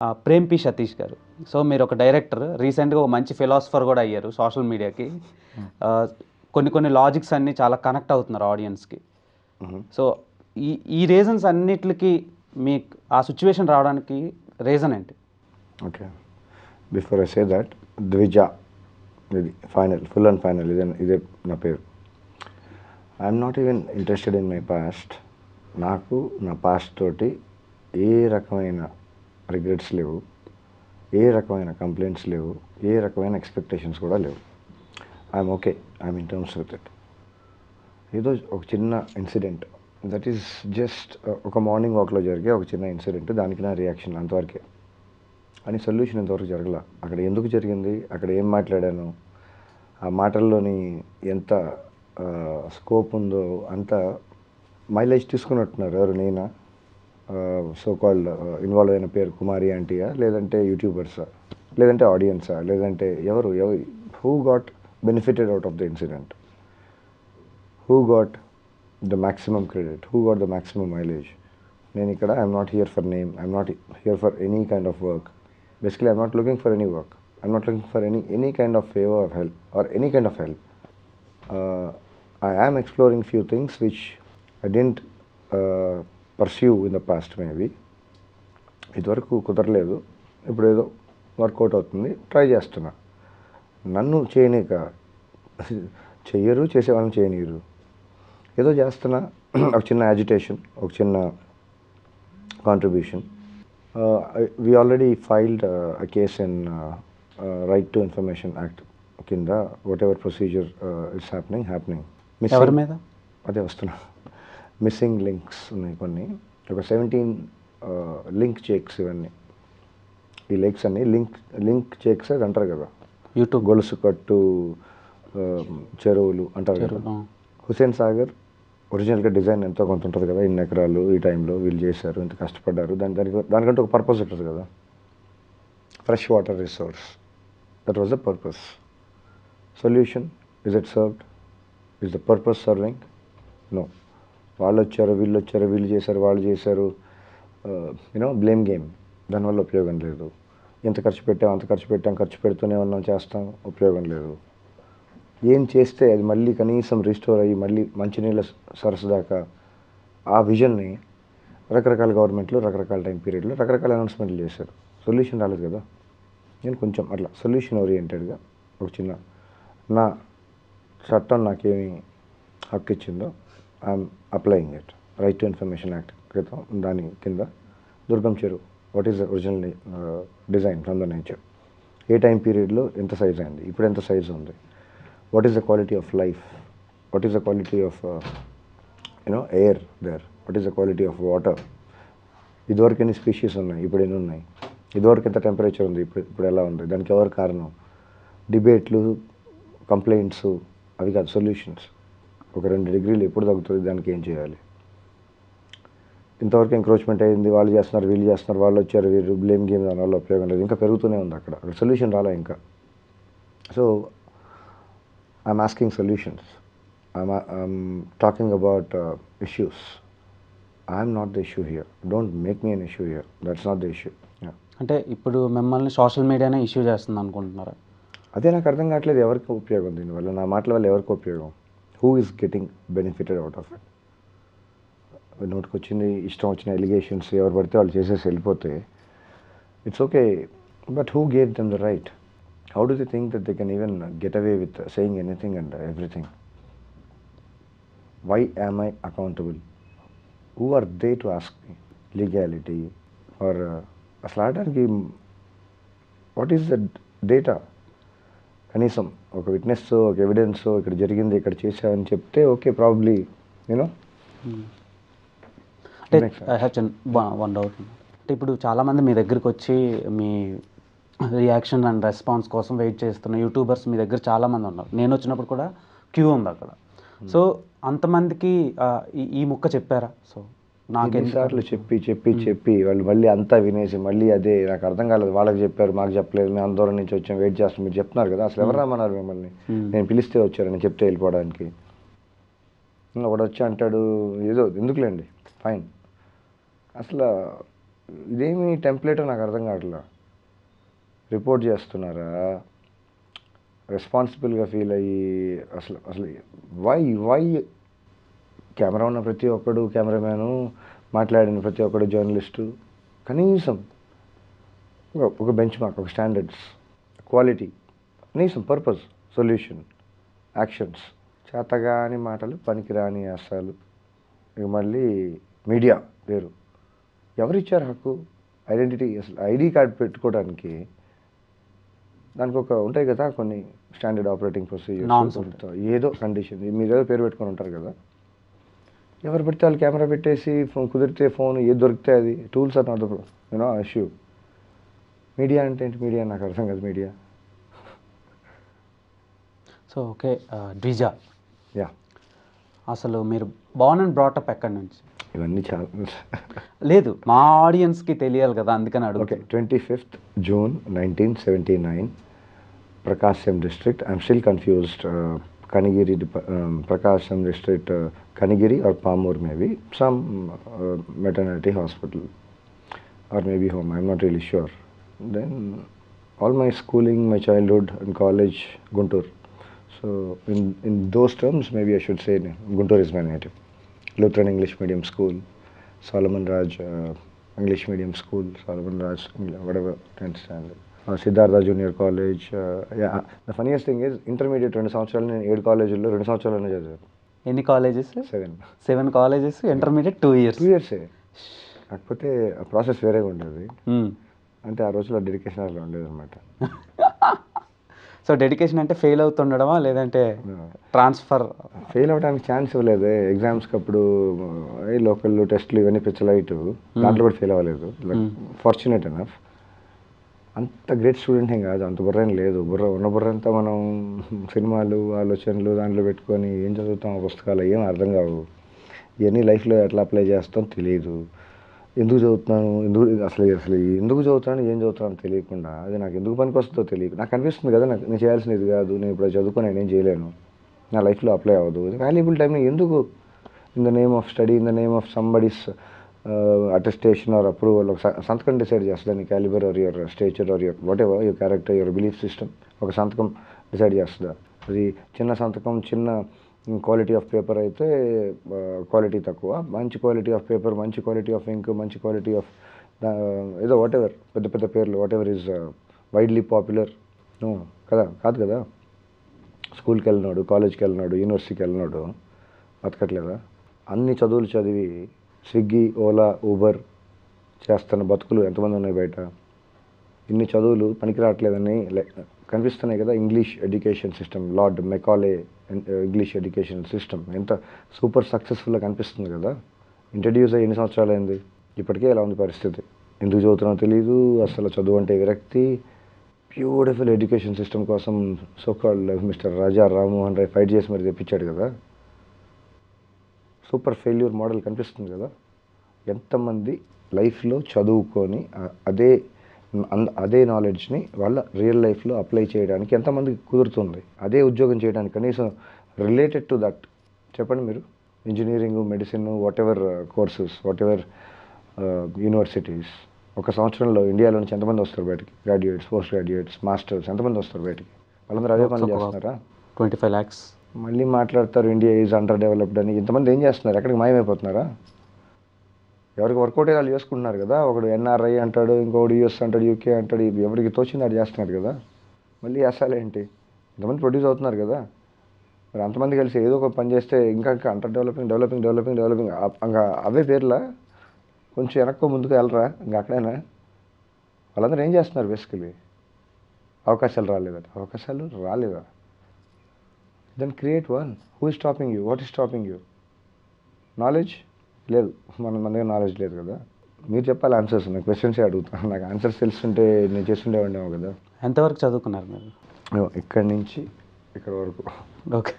Prem P Satish గారు. So మీరు ఒక డైరెక్టర్ రీసెంట్గా ఒక మంచి ఫిలాసఫర్ కూడా అయ్యారు సోషల్ మీడియాకి. కొన్ని కొన్ని లాజిక్స్ అన్నీ చాలా కనెక్ట్ అవుతున్నారు ఆడియన్స్కి. సో ఈ ఈ రీజన్స్ అన్నిటికి మీ ఆ సిచ్యువేషన్ రావడానికి రీజన్ ఏంటి? Okay. Before I say that Dwija ఇది ఫైనల్ ఫుల్ అండ్ ఫైనల్ ఇదే ఇదే నా పేరు. I'm not even interested in my past. నాకు నా పాస్ట్ తోటి ఏ రకమైన రిగ్రెట్స్ లేవు. ఏ రకమైన కంప్లైంట్స్ లేవు. ఏ రకమైన ఎక్స్పెక్టేషన్స్ కూడా లేవు. I'm okay. I'm in terms with it. ఏదో ఒక చిన్న ఇన్సిడెంట్. దట్ ఈస్ జస్ట్ ఒక మార్నింగ్ వాక్లో జరిగే ఒక చిన్న ఇన్సిడెంట్. దానికి నా రియాక్షన్ అంతవరకే. అని సొల్యూషన్ ఇంతవరకు జరగల. అక్కడ ఎందుకు జరిగింది? అక్కడ ఏం మాట్లాడాను? ఆ మాటల్లోని ఎంత స్కోప్ ఉందో అంత మైలేజ్ తీసుకున్నట్టున్నారు ఎవరు? నేనా? సో కాల్డ్ ఇన్వాల్వ్ అయిన పేరు కుమారి ఆంటీయా లేదంటే యూట్యూబర్సా లేదంటే ఆడియన్సా లేదంటే ఎవరు ఎవరు who got benefited out of the incident who got the maximum credit who got the maximum mileage నేను ఇక్కడ I'm not here for name I'm not here for any kind of work basically I'm not looking for any work I'm not looking for any any kind of favour of help or any kind of help I am exploring few things which I didn't pursue in the past maybe ఇదివరకు కుదరలేదు. ఇప్పుడు ఏదో work out అవుతుంది. Try చేస్తున్నా. నన్ను చేయనీక. చెయ్యరు చేసే వాళ్ళని చేయనీయరు. ఏదో చేస్తున్నా. ఒక చిన్న యాజిటేషన్ ఒక చిన్న contribution we already filed a case in right to information act కింద whatever procedure it's happening happening ఎవరి మీద? అదే వస్తున్నా. మిస్సింగ్ లింక్స్ ఉన్నాయి కొన్ని. ఒక సెవెంటీన్ లింక్ చెక్స్ ఇవన్నీ. ఈ లింక్స్ అన్ని లింక్ లింక్ చెక్స్ అది అంటారు కదా. యూట్యూబ్. గొలుసు కట్టు చెరువులు అంటారు కదా. హుసేన్ సాగర్ ఒరిజినల్గా డిజైన్ ఎంతో కొంత ఉంటుంది కదా. ఇన్ని ఎకరాలు ఈ టైంలో వీళ్ళు చేశారు ఇంత కష్టపడ్డారు. దాని దానికి దానికంటే ఒక పర్పస్ ఉంటుంది కదా. Fresh water resource. That was the purpose solution is it served is the purpose serving no వాళ్ళు వచ్చారు వీళ్ళు వచ్చారు వీళ్ళు చేశారు. వాళ్ళు చేశారు యూనో బ్లేమ్ గేమ్ దానివల్ల ఉపయోగం లేదు. ఎంత ఖర్చు పెట్టాం అంత ఖర్చు పెట్టాం ఖర్చు పెడుతూనే ఉన్నాం చేస్తాం ఉపయోగం లేదు. ఏం చేస్తే అది మళ్ళీ కనీసం రిస్టోర్ అయ్యి మళ్ళీ మంచినీళ్ళ సరస్సు దాకా ఆ విజన్ని రకరకాల గవర్నమెంట్లు రకరకాల టైం పీరియడ్లో రకరకాల అనౌన్స్మెంట్లు చేశారు. సొల్యూషన్ రాలేదు కదా? నేను కొంచెం అట్లా సొల్యూషన్ ఓరియంటెడ్గా ఒక చిన్న నా చట్టం నాకేమి హక్కు ఇచ్చిందో I'm applying it right to information act క్రితం దాని కింద దుర్గం చెరువు. What is the original design from the nature A time పీరియడ్లో ఎంత సైజ్ అయింది? ఇప్పుడు ఎంత సైజ్ ఉంది? What is the quality of life what is the quality of you know air there what is the quality of water ఇదివరకు ఎన్ని species ఉన్నాయి? ఇప్పుడు ఎన్ని ఉన్నాయి? ఇదివరకు ఎంత టెంపరేచర్ ఉంది? ఇప్పుడు ఇప్పుడు ఎలా ఉంది? దానికి ఎవరు కారణం? డిబేట్లు కంప్లైంట్స్ అవి కాదు సొల్యూషన్స్ ఒక రెండు డిగ్రీలు ఎప్పుడు తగ్గుతుంది దానికి ఏం చేయాలి? ఇంతవరకు ఎంక్రోచ్మెంట్ అయింది వాళ్ళు చేస్తున్నారు వీళ్ళు చేస్తున్నారు వాళ్ళు వచ్చారు వీళ్ళు బ్లేమ్ గేమ్ దానివల్ల ఉపయోగం లేదు. ఇంకా పెరుగుతూనే ఉంది అక్కడ. అక్కడ సొల్యూషన్ రాలే ఇంకా. So I'm asking solutions I'm talking about issues I'm not the issue here don't make me an issue here that's not the issue అంటే ఇప్పుడు మిమ్మల్ని సోషల్ మీడియానే ఇష్యూ చేస్తుంది అనుకుంటున్నారా? అదే నాకు అర్థం కావట్లేదు. ఎవరికి ఉపయోగం దీనివల్ల? నా మాటల వల్ల ఎవరికి ఉపయోగం? Who is getting benefited out of it నోటికి వచ్చింది ఇష్టం వచ్చిన ఎలిగేషన్స్ ఎవరు పడితే వాళ్ళు చేసేసి వెళ్ళిపోతే it's okay but who gave them the right how do they think that they can even get away with saying anything and everything why am I accountable who are they to ask me legality or అసలు ఆడడానికి what is the data కనీసం ఒక witness ఒక evidence ఇక్కడ జరిగింది ఇక్కడ చేశామని చెప్తే ఓకే ప్రాబ్లీ యూనో అంటే Makes sense. ఐ హ్యావ్ చిన్ వన్ డౌట్ అంటే ఇప్పుడు చాలామంది మీ దగ్గరికి వచ్చి మీ రియాక్షన్ అండ్ రెస్పాన్స్ కోసం వెయిట్ చేస్తున్న యూట్యూబర్స్ మీ దగ్గర చాలామంది ఉన్నారు. నేను వచ్చినప్పుడు కూడా క్యూ ఉంది అక్కడ. సో అంతమందికి ఆ, ఈ- ఈ ముక్క చెప్పారా? సో నాకు ఎన్నిసార్లు చెప్పి చెప్పి చెప్పి వాళ్ళు మళ్ళీ అంతా వినేసి మళ్ళీ అదే నాకు అర్థం కాలేదు. వాళ్ళకి చెప్పారు మాకు చెప్పలేదు మేము అందరం నుంచి వచ్చాం వెయిట్ చేస్తాం మీరు చెప్తున్నారు కదా. అసలు ఎవరు రమ్మన్నారు మిమ్మల్ని. నేను పిలిస్తే వచ్చారు నేను చెప్తే వెళ్ళిపోవడానికి. ఒకడు వచ్చి అంటాడు ఏదో ఎందుకులేండి? ఫైన్ అసలు ఇదేమి టెంప్లెట్ నాకు అర్థం కావట్లా? రిపోర్ట్ చేస్తున్నారా? రెస్పాన్సిబుల్గా ఫీల్ అయ్యి అసలు అసలు వై వై కెమెరా ఉన్న ప్రతి ఒక్కడు కెమెరామ్యాను మాట్లాడిన ప్రతి ఒక్కడు జర్నలిస్టు. కనీసం ఒక- బెంచ్ మార్క్ ఒక స్టాండర్డ్స్ క్వాలిటీ కనీసం పర్పస్ సొల్యూషన్ యాక్షన్స్ చేతగాని మాటలు పనికిరాని అస్సాలు ఇక మళ్ళీ మీడియా పేరు ఎవరిచ్చారు హక్కు? ఐడెంటిటీ అసలు ఐడి కార్డ్ పెట్టుకోవడానికి దానికి ఒక ఉంటాయి కదా కొన్ని స్టాండర్డ్ ఆపరేటింగ్ ప్రొసీజర్స్ ఏదో కండిషన్ మీరు ఏదో పేరు పెట్టుకొని ఉంటారు కదా. ఎవరు పెడితే వాళ్ళు కెమెరా పెట్టేసి ఫోన్ కుదిరితే ఫోన్ ఏది దొరికితే అది. Tools are not the you know issue media అంటే ఏంటి మీడియా? నాకు అర్థం కాదు media. So okay Dwija yeah. అసలు మీరు బాన్ అండ్ బ్రాటప్ ఎక్కడి నుంచి? ఇవన్నీ చాలా. లేదు మా ఆడియన్స్కి తెలియాలి కదా అందుకని ఓకే అడుగుతా twenty fifth June nineteen seventy nine Prakasam district I'm still confused Kanigiri um, Prakasham district, uh, Kanigiri or Pamur maybe, some uh, maternity hospital or maybe home, I am not really sure. Then all my schooling, my childhood and college, Guntur. So in, in those terms, maybe I should say Guntur is my native. Lutheran English medium school, Solomon Raj uh, English medium school, Solomon Raj, whatever, 10th standard. College. Uh, yeah, the funniest thing is, intermediate రెండు సంవత్సరాలు నేను ఏడు కాలేజీల్లో రెండు సంవత్సరాలనే చదివాను. ఎన్ని colleges? Seven seven colleges intermediate two years two ఇయర్సే కాకపోతే ప్రాసెస్ వేరేగా ఉండేది. అంటే ఆ రోజుల్లో డెడికేషన్ అలా ఉండేది అనమాట సో డెడికేషన్ అంటే ఫెయిల్ అవుతుండడమా లేదంటే ట్రాన్స్ఫర్ ఫెయిల్ అవ్వడానికి ఛాన్స్ ఇవ్వలేదు. ఎగ్జామ్స్కి అప్పుడు ఏ లోకల్ టెస్ట్లు ఇవన్నీ పిచ్చలైట్. దాంట్లో కూడా ఫెయిల్ అవ్వలేదు. ఫార్చునేట్ ఎనఫ్ అంత గ్రేట్ స్టూడెంట్ ఏం కాదు అంత బుర్ర లేదు. బుర్ర ఉన్న బుర్రంతా మనం సినిమాలు ఆలోచనలు దాంట్లో పెట్టుకొని ఏం చదువుతాం ఆ పుస్తకాలు ఏం అర్థం కావు. ఇవన్నీ లైఫ్లో ఎట్లా అప్లై చేస్తాం తెలియదు. ఎందుకు చదువుతున్నాను? ఎందుకు అసలు అసలు ఎందుకు చదువుతాను ఏం చదువుతాను తెలియకుండా అది నాకు ఎందుకు పనికి వస్తుందో తెలియదు నాకు అనిపిస్తుంది కదా నాకు నేను చేయాల్సింది ఇది కాదు నేను ఇప్పుడు చదువుకొని నేను చేయలేను. నా లైఫ్లో అప్లై అవ్వదు. వాల్యుబుల్ టైం ఎందుకు? In the name of study in the name of somebody's attestation or approval ఒక స- సంతకం డిసైడ్ చేస్తుంది నీ calibre or your stature or your whatever your character your belief system ఒక సంతకం డిసైడ్ చేస్తుందా అది చిన్న సంతకం చిన్న క్వాలిటీ ఆఫ్ పేపర్ అయితే క్వాలిటీ తక్కువ. మంచి క్వాలిటీ ఆఫ్ పేపర్ మంచి క్వాలిటీ ఆఫ్ ఇంక్ మంచి క్వాలిటీ ఆఫ్ ఏదో వాట్ ఎవర్ పెద్ద పెద్ద పేర్లు what ever is widely popular కదా కాదు కదా. స్కూల్కి వెళ్ళినాడు కాలేజ్కి వెళ్ళినాడు యూనివర్సిటీకి వెళ్ళినాడు బతకట్లేదా? అన్ని చదువులు చదివి స్విగ్గీ ఓలా ఊబర్ చేస్తున్న బతుకులు ఎంతమంది ఉన్నాయి బయట? ఇన్ని చదువులు పనికి రావట్లేదని కనిపిస్తున్నాయి కదా English education system Lord Macaulay English education system. ఎంత సూపర్ సక్సెస్ఫుల్గా కనిపిస్తుంది కదా? ఇంట్రడ్యూస్ అయ్యి ఎన్ని సంవత్సరాలు అయింది ఇప్పటికే ఇలా ఉంది పరిస్థితి? ఎందుకు చదువుతున్నారో తెలియదు అసలు చదువు అంటే విరక్తి బ్యూటిఫుల్ ఎడ్యుకేషన్ సిస్టమ్ కోసం so called mister Raja Rammohan Roy fight చేసి మరి తెప్పించాడు కదా? సూపర్ ఫెయిల్యూర్ మోడల్ కనిపిస్తుంది కదా. ఎంతమంది లైఫ్లో చదువుకొని అదే అదే నాలెడ్జ్ని వాళ్ళ రియల్ లైఫ్లో అప్లై చేయడానికి ఎంతమందికి కుదురుతుంది? అదే ఉద్యోగం చేయడానికి కనీసం రిలేటెడ్ టు దట్ చెప్పండి మీరు. Engineering medicine whatever courses whatever universities ఒక సంవత్సరంలో ఇండియాలో నుంచి ఎంతమంది వస్తారు బయటికి? గ్రాడ్యుయేట్స్ పోస్ట్ గ్రాడ్యుయేట్స్ మాస్టర్స్ ఎంతమంది వస్తారు బయటికి? వాళ్ళందరూ అదే పని చేస్తున్నారా? ట్వంటీ ఫైవ్ ల్యాక్స్ మళ్ళీ మాట్లాడతారు ఇండియా ఈజ్ అండర్ డెవలప్డ్ అని. ఇంతమంది ఏం చేస్తున్నారు? ఎక్కడికి మాయమైపోతున్నారా? ఎవరికి వర్కౌట్ వాళ్ళు చేసుకుంటున్నారు కదా? ఒకడు ఎన్ఆర్ఐ అంటాడు ఇంకొకడు యూఎస్ అంటాడు యూకే అంటాడు ఇది ఎవరికి తోచింది అది చేస్తున్నారు కదా? మళ్ళీ ఏంటి? ఇంతమంది ప్రొడ్యూస్ అవుతున్నారు కదా? మరి అంతమంది కలిసి ఏదో ఒక పని చేస్తే ఇంకా ఇంకా under developing developing developing developing ఇంకా అవే పేర్లా? కొంచెం వెనక్కు ముందుకు వెళ్ళరా? ఇంకా అక్కడైనా? వాళ్ళందరూ ఏం చేస్తున్నారు బేసికలీ అవకాశాలు రాలేదా? అవకాశాలు రాలేదా? Then create one who is stopping you what is stopping you knowledge లేదు. మన మన దగ్గర నాలెడ్జ్ లేదు కదా. మీరు చెప్పాలి ఆన్సర్స్ నాకు క్వశ్చన్సే అడుగుతాను. నాకు ఆన్సర్స్ తెలుసుంటే నేను చేస్తుండేవాడినేమో కదా. ఎంతవరకు చదువుకున్నారు మీరు? ఇక్కడి నుంచి ఇక్కడ వరకు. ఓకే.